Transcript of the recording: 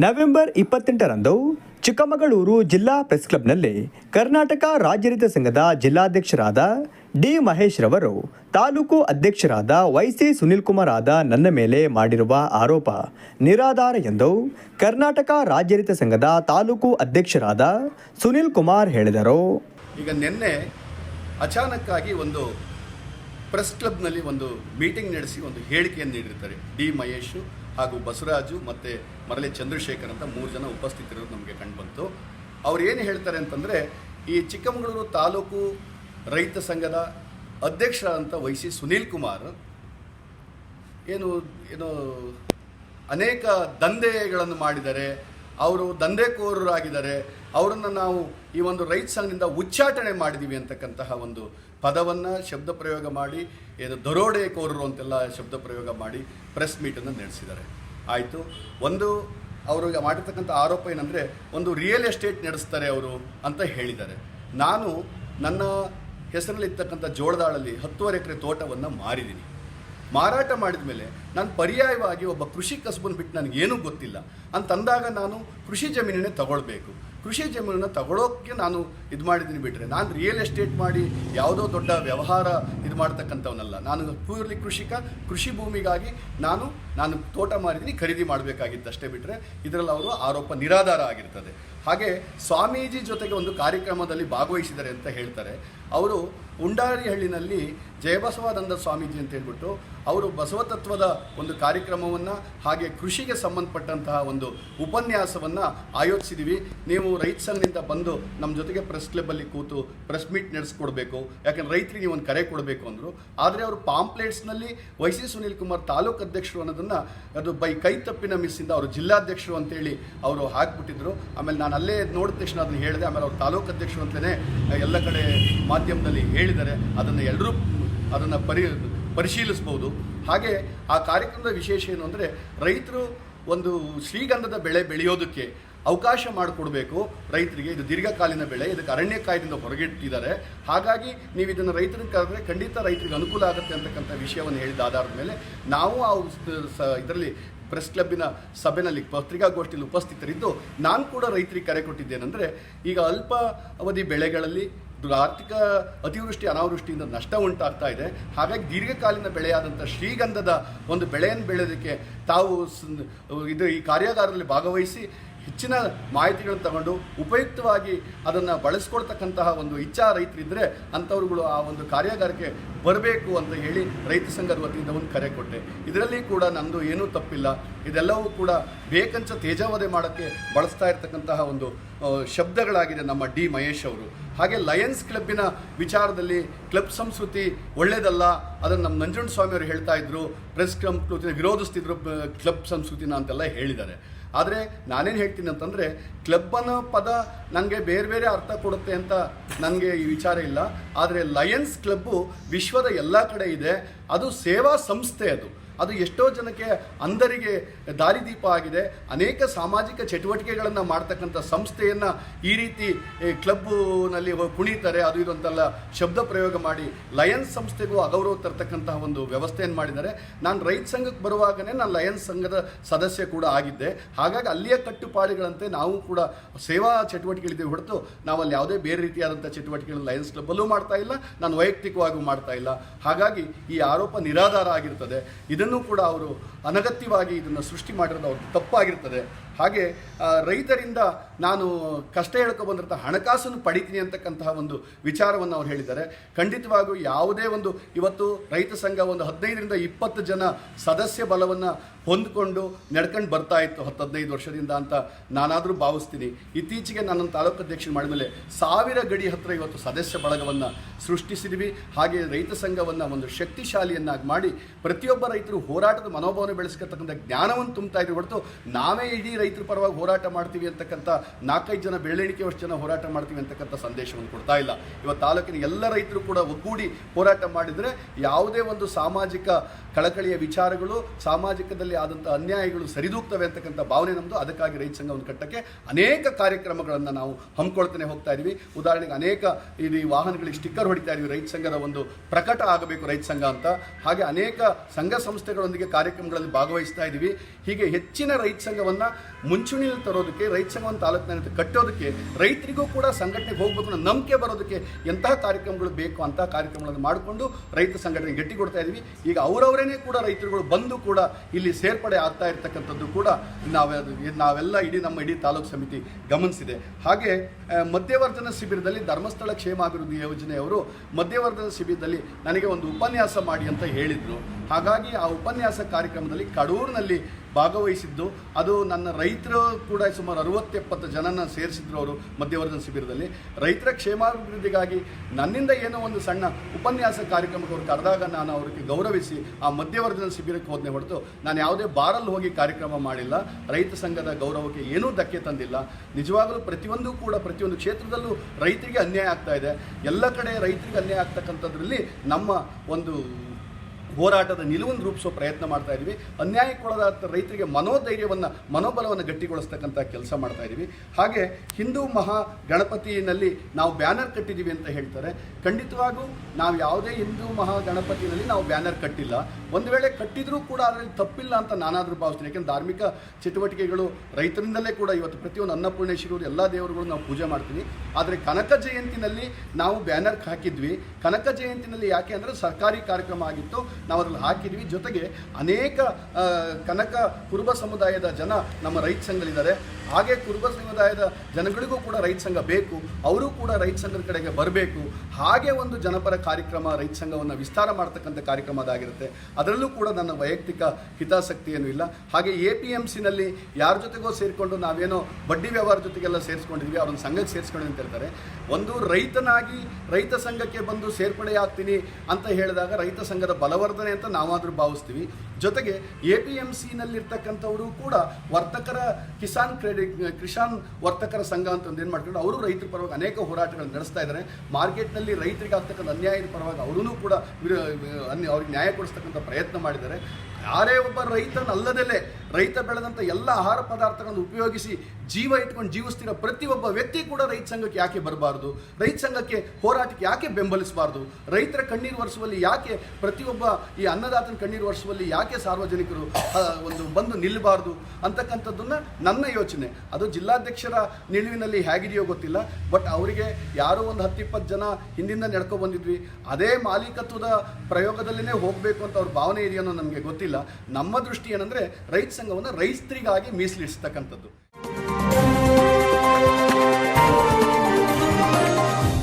November ಇಪ್ಪತ್ತೆಂಟರಂದು Chikkamagaluru ಜಿಲ್ಲಾ press ಕ್ಲಬ್ನಲ್ಲಿ Karnataka ರಾಜ್ಯ ರೈತ ಸಂಘದ ಜಿಲ್ಲಾಧ್ಯಕ್ಷರಾದ ಡಿ ಮಹೇಶ್ ರವರು, ತಾಲೂಕು ಅಧ್ಯಕ್ಷರಾದ ವೈಸಿ ಸುನಿಲ್ ಕುಮಾರ್ ಆದ ನನ್ನ ಮೇಲೆ ಮಾಡಿರುವ ಆರೋಪ ನಿರಾಧಾರ ಎಂದು ಕರ್ನಾಟಕ ರಾಜ್ಯ ರೈತ ಸಂಘದ ತಾಲೂಕು ಅಧ್ಯಕ್ಷರಾದ ಸುನಿಲ್ ಕುಮಾರ್ ಹೇಳಿದರು. ಈಗ ನಿನ್ನೆ ಅಚಾನಕ್ಕಾಗಿ ಒಂದು ಪ್ರೆಸ್ ಕ್ಲಬ್ನಲ್ಲಿ ಒಂದು ಮೀಟಿಂಗ್ ನಡೆಸಿ ಒಂದು ಹೇಳಿಕೆಯನ್ನು ನೀಡಿರ್ತಾರೆ ಡಿ ಮಹೇಶು. ಹಾಗೂ ಬಸವರಾಜು ಮತ್ತು ಮರಳಿ ಚಂದ್ರಶೇಖರ್ ಅಂತ ಮೂರು ಜನ ಉಪಸ್ಥಿತರು ನಮಗೆ ಕಂಡುಬಂತು ಅವ್ರು ಏನು ಹೇಳ್ತಾರೆ ಅಂತಂದರೆ, ಈ ಚಿಕ್ಕಮಗಳೂರು ತಾಲೂಕು ರೈತ ಸಂಘದ ಅಧ್ಯಕ್ಷರಾದಂಥ ವಹಿಸಿ ಸುನೀಲ್ ಕುಮಾರ್ ಏನು ಏನು ಅನೇಕ ದಂಧೆಗಳನ್ನು ಮಾಡಿದ್ದಾರೆ. ಅವರು ದಂಧೆಕೋರರಾಗಿದ್ದಾರೆ. ಅವರನ್ನು ನಾವು ಈ ಒಂದು ರೈತ ಸಂಘದಿಂದ ಉಚ್ಚಾಟನೆ ಮಾಡಿದ್ದೀವಿ ಅಂತಕ್ಕಂತಹ ಒಂದು ಪದವನ್ನು ಶಬ್ದ ಪ್ರಯೋಗ ಮಾಡಿ, ಏನು ದರೋಡೆಕೋರರು ಅಂತೆಲ್ಲ ಶಬ್ದ ಪ್ರಯೋಗ ಮಾಡಿ ಪ್ರೆಸ್ ಮೀಟನ್ನು ನಡೆಸಿದ್ದಾರೆ. ಆಯಿತು? ಒಂದು ಅವರು ಮಾಡಿರ್ತಕ್ಕಂಥ ಆರೋಪ ಏನಂದರೆ, ಒಂದು ರಿಯಲ್ ಎಸ್ಟೇಟ್ ನಡೆಸ್ತಾರೆ ಅವರು ಅಂತ ಹೇಳಿದ್ದಾರೆ. ನಾನು ನನ್ನ ಹೆಸರಲ್ಲಿರ್ತಕ್ಕಂಥ ಜೋಳದಾಳಲ್ಲಿ ಹತ್ತುವರೆ ಎಕರೆ ತೋಟವನ್ನು ಮಾರಿದ್ದೀನಿ. ಮಾರಾಟ ಮಾಡಿದ ಮೇಲೆ ನಾನು ಪರ್ಯಾಯವಾಗಿ ಒಬ್ಬ ಕೃಷಿ ಕಸಬನ್ನು ಬಿಟ್ಟು ನನಗೇನೂ ಗೊತ್ತಿಲ್ಲ. ಅಂತಂದಾಗ ನಾನು ಕೃಷಿ ಜಮೀನನ್ನೇ ತಗೊಳ್ಬೇಕು. ಕೃಷಿ ಜಮೀನನ್ನು ತಗೊಳ್ಳೋಕ್ಕೆ ನಾನು ಇದು ಮಾಡಿದ್ದೀನಿ ಬಿಟ್ಟರೆ ನಾನು ರಿಯಲ್ ಎಸ್ಟೇಟ್ ಮಾಡಿ ಯಾವುದೋ ದೊಡ್ಡ ವ್ಯವಹಾರ ಇದು ಮಾಡ್ತಕ್ಕಂಥವನಲ್ಲ. ನಾನು ಪ್ಯೂರ್ಲಿ ಕೃಷಿಕ, ಕೃಷಿ ಭೂಮಿಗಾಗಿ ನಾನು ನಾನು ತೋಟ ಮಾಡಿದ್ದೀನಿ ಖರೀದಿ ಮಾಡಬೇಕಾಗಿದ್ದಷ್ಟೇ ಬಿಟ್ಟರೆ ಇದರಲ್ಲಿ ಅವರು ಆರೋಪ ನಿರಾಧಾರ ಆಗಿರ್ತದೆ. ಹಾಗೆ ಸ್ವಾಮೀಜಿ ಜೊತೆಗೆ ಒಂದು ಕಾರ್ಯಕ್ರಮದಲ್ಲಿ ಭಾಗವಹಿಸಿದರೆ ಅಂತ ಹೇಳ್ತಾರೆ. ಅವರು ಉಂಡಾರಿಹಳ್ಳಿನಲ್ಲಿ ಜಯಬಸವಾನಂದ ಸ್ವಾಮೀಜಿ ಅಂತ ಹೇಳ್ಬಿಟ್ಟು ಅವರು ಬಸವತತ್ವದ ಒಂದು ಕಾರ್ಯಕ್ರಮವನ್ನು ಹಾಗೆ ಕೃಷಿಗೆ ಸಂಬಂಧಪಟ್ಟಂತಹ ಒಂದು ಉಪನ್ಯಾಸವನ್ನು ಆಯೋಜಿಸಿದ್ದೀವಿ ನೀವು ರೈತ ಸಂಘದಿಂದ ಬಂದು ನಮ್ಮ ಜೊತೆಗೆ ಪ್ರೆಸ್ ಕ್ಲಬ್ಬಲ್ಲಿ ಕೂತು ಪ್ರೆಸ್ ಮೀಟ್ ನಡೆಸ್ಕೊಡ್ಬೇಕು. ಯಾಕಂದ್ರೆ ರೈತರಿಗೆ ಒಂದು ಕರೆ ಕೊಡಬೇಕು ಅಂದರು. ಆದರೆ ಅವರು ಪಾಂಪ್ಲೇಟ್ಸ್ನಲ್ಲಿ ವೈಸಿ ಸುನೀಲ್ ಕುಮಾರ್ ತಾಲೂಕು ಅಧ್ಯಕ್ಷರು ಅನ್ನೋದನ್ನು ಅದು ಬೈ ಕೈ ತಪ್ಪಿನ ಮಿಸ್ಸಿಂದ ಅವರು ಜಿಲ್ಲಾಧ್ಯಕ್ಷರು ಅಂತೇಳಿ ಅವರು ಹಾಕ್ಬಿಟ್ಟಿದ್ರು. ಆಮೇಲೆ ನಾನು ಅಲ್ಲೇ ನೋಡಿದ ತಕ್ಷಣ ಅದನ್ನು ಹೇಳಿದೆ. ಆಮೇಲೆ ಅವ್ರು ತಾಲೂಕು ಅಧ್ಯಕ್ಷರು ಅಂತಲೇ ಎಲ್ಲ ಕಡೆ ಮಾಧ್ಯಮದಲ್ಲಿ ಹೇಳಿದ್ದಾರೆ. ಅದನ್ನು ಎಲ್ಲರೂ ಅದನ್ನು ಪರಿ, ಪರಿಶೀಲಿಸ್ಬೋದು. ಹಾಗೆ ಆ ಕಾರ್ಯಕ್ರಮದ ವಿಶೇಷ ಏನು ಅಂದರೆ, ರೈತರು ಒಂದು ಶ್ರೀಗಂಧದ ಬೆಳೆ ಬೆಳೆಯೋದಕ್ಕೆ ಅವಕಾಶ ಮಾಡಿಕೊಡ್ಬೇಕು. ರೈತರಿಗೆ ಇದು ದೀರ್ಘಕಾಲೀನ ಬೆಳೆ, ಇದಕ್ಕೆ ಅರಣ್ಯ ಕಾಯ್ದೆಯಿಂದ ಹೊರಗಿಟ್ಟಿದ್ದಾರೆ. ಹಾಗಾಗಿ ನೀವು ಇದನ್ನು ರೈತರಿಗೆ ಕರೆದ್ರೆ ಖಂಡಿತ ರೈತರಿಗೆ ಅನುಕೂಲ ಆಗುತ್ತೆ ಅಂತಕ್ಕಂಥ ವಿಷಯವನ್ನು ಹೇಳಿದ ಆಧಾರದ ಮೇಲೆ ನಾವು ಆ ಇದರಲ್ಲಿ ಪ್ರೆಸ್ ಕ್ಲಬ್ಬಿನ ಸಭೆಯಲ್ಲಿ ಪತ್ರಿಕಾಗೋಷ್ಠಿಯಲ್ಲಿ ಉಪಸ್ಥಿತರಿದ್ದು, ನಾನು ಕೂಡ ರೈತರಿಗೆ ಕರೆ ಕೊಟ್ಟಿದ್ದೇನೆಂದರೆ, ಈಗ ಅಲ್ಪ ಅವಧಿ ಬೆಳೆಗಳಲ್ಲಿ ಆರ್ಥಿಕ ಅತಿವೃಷ್ಟಿ, ಅನಾವೃಷ್ಟಿಯಿಂದ ನಷ್ಟ ಉಂಟಾಗ್ತಾ ಇದೆ. ಹಾಗಾಗಿ ದೀರ್ಘಕಾಲೀನ ಬೆಳೆಯಾದಂಥ ಶ್ರೀಗಂಧದ ಒಂದು ಬೆಳೆಯನ್ನು ಬೆಳೆಯೋದಕ್ಕೆ ತಾವು ಇದು ಈ ಕಾರ್ಯಾಗಾರದಲ್ಲಿ ಭಾಗವಹಿಸಿ ಹೆಚ್ಚಿನ ಮಾಹಿತಿಗಳನ್ನು ತಗೊಂಡು ಉಪಯುಕ್ತವಾಗಿ ಅದನ್ನು ಬಳಸ್ಕೊಳ್ತಕ್ಕಂತಹ ಒಂದು ಇಚ್ಛಾ ರೈತರಿದ್ದರೆ ಅಂಥವ್ರುಗಳು ಆ ಒಂದು ಕಾರ್ಯಾಗಾರಕ್ಕೆ ಬರಬೇಕು ಅಂತ ಹೇಳಿ ರೈತ ಸಂಘದ ವತಿಯಿಂದ ಒಂದು ಕರೆ ಕೊಟ್ಟೆ. ಇದರಲ್ಲಿ ಕೂಡ ನಂದು ಏನೂ ತಪ್ಪಿಲ್ಲ. ಇದೆಲ್ಲವೂ ಕೂಡ ಬೇಕಂಚ ತೇಜಾವಧೆ ಮಾಡೋಕ್ಕೆ ಬಳಸ್ತಾ ಇರತಕ್ಕಂತಹ ಒಂದು ಶಬ್ದಗಳಾಗಿದೆ ನಮ್ಮ ಡಿ ಮಹೇಶ್ ಅವರು. ಹಾಗೆ ಲಯನ್ಸ್ ಕ್ಲಬ್ಬಿನ ವಿಚಾರದಲ್ಲಿ ಕ್ಲಬ್ ಸಂಸ್ಕೃತಿ ಒಳ್ಳೆಯದಲ್ಲ ಅದನ್ನು ನಮ್ಮ ನಂಜುಂಡ ಸ್ವಾಮಿ ಅವರು ಹೇಳ್ತಾ ಇದ್ರು, ಪ್ರೆಸ್ ಕ್ಲಬ್ ವಿರೋಧಿಸ್ತಿದ್ರು ಕ್ಲಬ್ ಸಂಸ್ಕೃತಿನ ಅಂತೆಲ್ಲ ಹೇಳಿದ್ದಾರೆ. ಆದರೆ ನಾನೇನು ಹೇಳ್ತೀನಿ ಅಂತಂದರೆ ಕ್ಲಬ್ ಅನ್ನೋ ಪದ ನನಗೆ ಬೇರೆ ಬೇರೆ ಅರ್ಥ ಕೊಡುತ್ತೆ ಅಂತ ನನಗೆ ಈ ವಿಚಾರ ಇಲ್ಲ. ಆದರೆ ಲಯನ್ಸ್ ಕ್ಲಬ್ಬು ವಿಶ್ವದ ಎಲ್ಲ ಕಡೆ ಇದೆ. ಅದು ಸೇವಾ ಸಂಸ್ಥೆ ಅದು. ಅದು ಎಷ್ಟೋ ಜನಕ್ಕೆ ಅಂಧರಿಗೆ ದಾರಿದೀಪ ಆಗಿದೆ. ಅನೇಕ ಸಾಮಾಜಿಕ ಚಟುವಟಿಕೆಗಳನ್ನು ಮಾಡ್ತಕ್ಕಂಥ ಸಂಸ್ಥೆಯನ್ನು ಈ ರೀತಿ ಕ್ಲಬ್ನಲ್ಲಿ ಕುಣಿತಾರೆ. ಅದು ಇದು ಅಂತೆಲ್ಲ, ಶಬ್ದ ಪ್ರಯೋಗ ಮಾಡಿ ಲಯನ್ಸ್ ಸಂಸ್ಥೆಗೂ ಅಗೌರವ ತರ್ತಕ್ಕಂತಹ ಒಂದು ವ್ಯವಸ್ಥೆಯನ್ನು ಮಾಡಿದ್ದಾರೆ. ನಾನು ರೈತ ಸಂಘಕ್ಕೆ ಬರುವಾಗನೇ ನಾನು ಲಯನ್ಸ್ ಸಂಘದ ಸದಸ್ಯ ಕೂಡ ಆಗಿದ್ದೆ. ಹಾಗಾಗಿ ಅಲ್ಲಿಯ ಕಟ್ಟುಪಾಡುಗಳಂತೆ ನಾವು ಕೂಡ ಸೇವಾ ಚಟುವಟಿಕೆಗಳಿದ್ದೇವೆ ಹೊರತು ನಾವು ಅಲ್ಲಿ ಯಾವುದೇ ಬೇರೆ ರೀತಿಯಾದಂಥ ಚಟುವಟಿಕೆಗಳನ್ನು ಲಯನ್ಸ್ ಕ್ಲಬ್ಬಲ್ಲೂ ಮಾಡ್ತಾ ಇಲ್ಲ, ನಾನು ವೈಯಕ್ತಿಕವಾಗೂ ಮಾಡ್ತಾ ಇಲ್ಲ. ಹಾಗಾಗಿ ಈ ಆರೋಪ ನಿರಾಧಾರ ಆಗಿರ್ತದೆ. ಇದನ್ನು ಕೂಡ ಅವರು ಅನಗತ್ಯವಾಗಿ ಇದನ್ನು ಸೃಷ್ಟಿ ಮಾಡಿರೋದು ಅವ್ರದ್ದು ತಪ್ಪಾಗಿರ್ತದೆ. ಹಾಗೆ ರೈತರಿಂದ ನಾನು ಕಷ್ಟ ಹೇಳ್ಕೊ ಬಂದಿರ್ತ ಹಣಕಾಸನ್ನು ಪಡಿತೀನಿ ಅಂತಕ್ಕಂತಹ ಒಂದು ವಿಚಾರವನ್ನು ಅವ್ರು ಹೇಳಿದ್ದಾರೆ. ಖಂಡಿತವಾಗೂ ಯಾವುದೇ ಒಂದು ಇವತ್ತು ರೈತ ಸಂಘ ಒಂದು ಹದಿನೈದರಿಂದ ಇಪ್ಪತ್ತು ಜನ ಸದಸ್ಯ ಬಲವನ್ನು ಹೊಂದ್ಕೊಂಡು ನಡ್ಕೊಂಡು ಬರ್ತಾ ಇತ್ತು ಹತ್ತು ಹದಿನೈದು ವರ್ಷದಿಂದ ಅಂತ ನಾನಾದರೂ ಭಾವಿಸ್ತೀನಿ. ಇತ್ತೀಚೆಗೆ ನಾನು ತಾಲೂಕು ಅಧ್ಯಕ್ಷ ಮಾಡಿದ್ಮೇಲೆ ಸಾವಿರ ಗಡಿ ಹತ್ರ ಇವತ್ತು ಸದಸ್ಯ ಬಳಗವನ್ನು ಸೃಷ್ಟಿಸಿದ್ವಿ. ಹಾಗೆ ರೈತ ಸಂಘವನ್ನು ಒಂದು ಶಕ್ತಿಶಾಲಿಯನ್ನಾಗಿ ಮಾಡಿ ಪ್ರತಿಯೊಬ್ಬ ರೈತರು ಹೋರಾಟದ ಮನೋಭಾವನೆ ಬೆಳೆಸ್ಕೊತಕ್ಕಂಥ ಜ್ಞಾನವನ್ನು ತುಂಬ್ತಾ ಇದ್ವಿ ಹೊರತು ನಾವೇ ಇಡೀ ರೈತರ ಪರವಾಗಿ ಹೋರಾಟ ಮಾಡ್ತೀವಿ ಅಂತಕ್ಕಂಥ ನಾಲ್ಕೈದು ಜನ ಬೆಳೆಣಿಕೆ ವರ್ಷ ಜನ ಹೋರಾಟ ಮಾಡ್ತೀವಿ ಅಂತಕ್ಕಂಥ ಸಂದೇಶವನ್ನು ಕೊಡ್ತಾ ಇಲ್ಲ. ಇವತ್ತು ತಾಲೂಕಿನ ಎಲ್ಲ ರೈತರು ಕೂಡ ಒಗ್ಗೂಡಿ ಹೋರಾಟ ಮಾಡಿದರೆ ಯಾವುದೇ ಒಂದು ಸಾಮಾಜಿಕ ಕಳಕಳಿಯ ವಿಚಾರಗಳು, ಸಾಮಾಜಿಕದಲ್ಲಿ ಆದಂಥ ಅನ್ಯಾಯಗಳು ಸರಿದೂಗ್ತವೆ ಅಂತಕ್ಕಂಥ ಭಾವನೆ ನಮ್ಮದು ಅದಕ್ಕಾಗಿ ರೈತ ಸಂಘವನ್ನು ಕಟ್ಟಕ್ಕೆ ಅನೇಕ ಕಾರ್ಯಕ್ರಮಗಳನ್ನು ನಾವು ಹಮ್ಮಿಕೊಳ್ತಾನೆ ಹೋಗ್ತಾ ಇದ್ದೀವಿ ಉದಾಹರಣೆಗೆ ಅನೇಕ ಇದು ವಾಹನಗಳಿಗೆ ಸ್ಟಿಕ್ಕರ್ ಹೊಡಿತಾ ಇದೀವಿ. ರೈತ ಸಂಘದ ಒಂದು ಪ್ರಕಟ ಆಗಬೇಕು ರೈತ ಸಂಘ ಅಂತ. ಹಾಗೆ ಅನೇಕ ಸಂಘ ಸಂಸ್ಥೆಗಳೊಂದಿಗೆ ಕಾರ್ಯಕ್ರಮಗಳಲ್ಲಿ ಭಾಗವಹಿಸ್ತಾ ಇದ್ದೀವಿ ಹೀಗೆ ಹೆಚ್ಚಿನ ರೈತ ಸಂಘವನ್ನು ಮುಂಚೂಣಿಯಲ್ಲಿ ತರೋದಕ್ಕೆ, ರೈತ ಸಂಘವನ್ನು ತಾಲೂಕಿನಲ್ಲಿ ಕಟ್ಟೋದಕ್ಕೆ, ರೈತರಿಗೂ ಕೂಡ ಸಂಘಟನೆಗೆ ಹೋಗ್ಬೇಕು ಅನ್ನೋ ನಂಬಿಕೆ ಬರೋದಕ್ಕೆ ಎಂತಹ ಕಾರ್ಯಕ್ರಮಗಳು ಬೇಕು, ಅಂತಹ ಕಾರ್ಯಕ್ರಮಗಳನ್ನು ಮಾಡಿಕೊಂಡು ರೈತ ಸಂಘಟನೆ ಗಟ್ಟಿಕೊಡ್ತಾ ಇದ್ದೀವಿ ಈಗ ಅವರವರೇನೆ ಕೂಡ ರೈತರುಗಳು ಬಂದು ಕೂಡ ಇಲ್ಲಿ ಸೇರ್ಪಡೆ ಆಗ್ತಾ ಇರತಕ್ಕಂಥದ್ದು ಕೂಡ ನಾವೆ ನಾವೆಲ್ಲ ಇಡೀ ನಮ್ಮ ಇಡೀ ತಾಲೂಕು ಸಮಿತಿ ಗಮನಿಸಿದೆ. ಹಾಗೆ ಮಧ್ಯವರ್ಧನ ಶಿಬಿರದಲ್ಲಿ ಧರ್ಮಸ್ಥಳ ಕ್ಷೇಮಾಭಿವೃದ್ಧಿ ಯೋಜನೆಯವರು ಮಧ್ಯವರ್ಧನ ಶಿಬಿರದಲ್ಲಿ ನನಗೆ ಒಂದು ಉಪನ್ಯಾಸ ಮಾಡಿ ಅಂತ ಹೇಳಿದರು. ಹಾಗಾಗಿ ಆ ಉಪನ್ಯಾಸ ಕಾರ್ಯಕ್ರಮದಲ್ಲಿ ಕಡೂರಿನಲ್ಲಿ ಭಾಗವಹಿಸಿದ್ದು. ಅದು ನನ್ನ ರೈತರು ಕೂಡ ಸುಮಾರು ಅರವತ್ತೆಪ್ಪತ್ತು ಜನನ ಸೇರಿಸಿದ್ರು ಅವರು ಮಧ್ಯವರ್ಧನ ಶಿಬಿರದಲ್ಲಿ. ರೈತರ ಕ್ಷೇಮಾಭಿವೃದ್ಧಿಗಾಗಿ ನನ್ನಿಂದ ಏನೋ ಒಂದು ಸಣ್ಣ ಉಪನ್ಯಾಸ ಕಾರ್ಯಕ್ರಮಕ್ಕೆ ಅವ್ರು ಕರೆದಾಗ ನಾನು ಅವ್ರಿಗೆ ಗೌರವಿಸಿ ಆ ಮಧ್ಯವರ್ಧನ ಶಿಬಿರಕ್ಕೆ ಹೋದನೆ ಹೊರತು ನಾನು ಯಾವುದೇ ಬಾರಲ್ಲಿ ಹೋಗಿ ಕಾರ್ಯಕ್ರಮ ಮಾಡಿಲ್ಲ. ರೈತ ಸಂಘದ ಗೌರವಕ್ಕೆ ಏನೂ ಧಕ್ಕೆ ತಂದಿಲ್ಲ. ನಿಜವಾಗಲೂ ಪ್ರತಿಯೊಂದು ಕೂಡ ಪ್ರತಿಯೊಂದು ಕ್ಷೇತ್ರದಲ್ಲೂ ರೈತರಿಗೆ ಅನ್ಯಾಯ ಆಗ್ತಾ ಇದೆ. ಎಲ್ಲ ಕಡೆ ರೈತರಿಗೆ ಅನ್ಯಾಯ ಆಗ್ತಕ್ಕಂಥದ್ರಲ್ಲಿ ನಮ್ಮ ಒಂದು ಹೋರಾಟದ ನಿಲುವನ್ನು ರೂಪಿಸೋ ಪ್ರಯತ್ನ ಮಾಡ್ತಾ ಇದ್ದೀವಿ ಅನ್ಯಾಯಕ್ಕೊಳಗಾದ ರೈತರಿಗೆ ಮನೋಧೈರ್ಯವನ್ನು, ಮನೋಬಲವನ್ನು ಗಟ್ಟಿಗೊಳಿಸ್ತಕ್ಕಂಥ ಕೆಲಸ ಮಾಡ್ತಾ ಇದ್ದೀವಿ ಹಾಗೆ ಹಿಂದೂ ಮಹಾ ಗಣಪತಿಯಲ್ಲಿ ನಾವು ಬ್ಯಾನರ್ ಕಟ್ಟಿದ್ದೀವಿ ಅಂತ ಹೇಳ್ತಾರೆ. ಖಂಡಿತವಾಗೂ ನಾವು ಯಾವುದೇ ಹಿಂದೂ ಮಹಾ ಗಣಪತಿನಲ್ಲಿ ನಾವು ಬ್ಯಾನರ್ ಕಟ್ಟಿಲ್ಲ. ಒಂದು ವೇಳೆ ಕಟ್ಟಿದರೂ ಕೂಡ ಅದರಲ್ಲಿ ತಪ್ಪಿಲ್ಲ ಅಂತ ನಾನಾದರೂ ಭಾವಿಸ್ತೀನಿ. ಯಾಕೆಂದ್ರೆ ಧಾರ್ಮಿಕ ಚಟುವಟಿಕೆಗಳು ರೈತರಿಂದಲೇ ಕೂಡ ಇವತ್ತು ಪ್ರತಿಯೊಂದು ಅನ್ನಪೂರ್ಣೇಶ್ವರರು ಎಲ್ಲ ದೇವರುಗಳು ನಾವು ಪೂಜೆ ಮಾಡ್ತೀವಿ. ಆದರೆ ಕನಕ ಜಯಂತಿನಲ್ಲಿ ನಾವು ಬ್ಯಾನರ್ ಹಾಕಿದ್ವಿ. ಕನಕ ಜಯಂತಿನಲ್ಲಿ ಯಾಕೆ ಅಂದರೆ ಸರ್ಕಾರಿ ಕಾರ್ಯಕ್ರಮ ಆಗಿತ್ತು. ನಾವು ಅದರಲ್ಲಿ ಹಾಕಿದ್ವಿ. ಜೊತೆಗೆ ಅನೇಕ ಕನಕ ಕುರುಬ ಸಮುದಾಯದ ಜನ ನಮ್ಮ ರೈತ ಸಂಘದಲ್ಲಿದ್ದಾರೆ. ಹಾಗೆ ಕುರುಬ ಸಮುದಾಯದ ಜನಗಳಿಗೂ ಕೂಡ ರೈತ ಸಂಘ ಬೇಕು, ಅವರು ಕೂಡ ರೈತ ಸಂಘದ ಕಡೆಗೆ ಬರಬೇಕು. ಹಾಗೆ ಒಂದು ಜನಪರ ಕಾರ್ಯಕ್ರಮ, ರೈತ ಸಂಘವನ್ನು ವಿಸ್ತಾರ ಮಾಡ್ತಕ್ಕಂಥ ಕಾರ್ಯಕ್ರಮ ಅದಾಗಿರುತ್ತೆ ಅದರಲ್ಲೂ ಕೂಡ ನನ್ನ ವೈಯಕ್ತಿಕ ಹಿತಾಸಕ್ತಿ ಏನೂ ಇಲ್ಲ. ಹಾಗೆ ಎ ಪಿ ಎಂ ಸಿನಲ್ಲಿ ಯಾರ ಜೊತೆಗೋ ಸೇರಿಕೊಂಡು ನಾವೇನೋ ಬಡ್ಡಿ ವ್ಯವಹಾರ ಜೊತೆಗೆಲ್ಲ ಸೇರಿಸ್ಕೊಂಡಿದ್ವಿ, ಅವ್ರನ್ನ ಸಂಘಕ್ಕೆ ಸೇರಿಸ್ಕೊಂಡು ಅಂತ ಹೇಳ್ತಾರೆ. ಒಂದು ರೈತನಾಗಿ ರೈತ ಸಂಘಕ್ಕೆ ಬಂದು ಸೇರ್ಪಡೆ ಆಗ್ತೀನಿ ಅಂತ ಹೇಳಿದಾಗ ರೈತ ಸಂಘದ ಬಲವರ್ಧನೆ ಅಂತ ನಾವಾದರೂ ಭಾವಿಸ್ತೀವಿ. ಜೊತೆಗೆ ಎ ಪಿ ಎಂ ಸಿನಲ್ಲಿರ್ತಕ್ಕಂಥವರು ಕೂಡ ವರ್ತಕರ ಕಿಸಾನ್ ಕ್ರೆಡಿಟ್ ಕಿಸಾನ್ ವರ್ತಕರ ಸಂಘ ಅಂತ ಏನು ಮಾಡ್ಕೊಂಡು ಅವರು ರೈತರ ಪರವಾಗಿ ಅನೇಕ ಹೋರಾಟಗಳನ್ನು ನಡೆಸ್ತಾ ಇದ್ದಾರೆ ಮಾರ್ಕೆಟ್ನಲ್ಲಿ ರೈತರಿಗೆ ಆಗ್ತಕ್ಕಂಥ ಅನ್ಯಾಯದ ಪರವಾಗಿ ಅವರೂ ಕೂಡ ಅನ್ಯ ಅವ್ರಿಗೆ ನ್ಯಾಯ ಕೊಡಿಸ್ತಕ್ಕಂಥ ಪ್ರಯತ್ನ ಮಾಡಿದ್ದಾರೆ. ಯಾರೇ ಒಬ್ಬ ರೈತನಲ್ಲದಲೇ ರೈತ ಬೆಳೆದಂಥ ಎಲ್ಲ ಆಹಾರ ಪದಾರ್ಥಗಳನ್ನು ಉಪಯೋಗಿಸಿ ಜೀವ ಇಟ್ಕೊಂಡು ಜೀವಿಸ್ತಿರೋ ಪ್ರತಿಯೊಬ್ಬ ವ್ಯಕ್ತಿ ಕೂಡ ರೈತ ಸಂಘಕ್ಕೆ ಯಾಕೆ ಬರಬಾರ್ದು? ರೈತ ಸಂಘಕ್ಕೆ ಹೋರಾಟಕ್ಕೆ ಯಾಕೆ ಬೆಂಬಲಿಸಬಾರ್ದು? ರೈತರ ಕಣ್ಣೀರು ಒರೆಸುವಲ್ಲಿ ಯಾಕೆ ಪ್ರತಿಯೊಬ್ಬ ಈ ಅನ್ನದಾತನ ಕಣ್ಣೀರು ಒರೆಸುವಲ್ಲಿ ಯಾಕೆ ಸಾರ್ವಜನಿಕರು ಒಂದು ಬಂದು ನಿಲ್ಲಬಾರ್ದು ಅಂತಕ್ಕಂಥದ್ದನ್ನು ನನ್ನ ಯೋಚನೆ. ಅದು ಜಿಲ್ಲಾಧ್ಯಕ್ಷರ ನಿಲುವಿನಲ್ಲಿ ಹೇಗಿದೆಯೋ ಗೊತ್ತಿಲ್ಲ. ಬಟ್ ಅವರಿಗೆ ಯಾರೋ ಒಂದು ಹತ್ತಿಪ್ಪತ್ತು ಜನ ಹಿಂದಿಂದ ನಡ್ಕೊ ಬಂದಿದ್ವಿ. ಅದೇ ಮಾಲೀಕತ್ವದ ಪ್ರಯೋಗದಲ್ಲಿನೇ ಹೋಗಬೇಕು ಅಂತ ಅವ್ರ ಭಾವನೆ ಇದೆಯೋ ನಮಗೆ ಗೊತ್ತಿಲ್ಲ. ನಮ್ಮ ದೃಷ್ಟಿ ಏನಂದ್ರೆ ರೈತ ಸಂಘವನ್ನು ರೈತರಿಗಾಗಿ ಮೀಸಲಿಡಿಸ್ತಕ್ಕಂಥದ್ದು.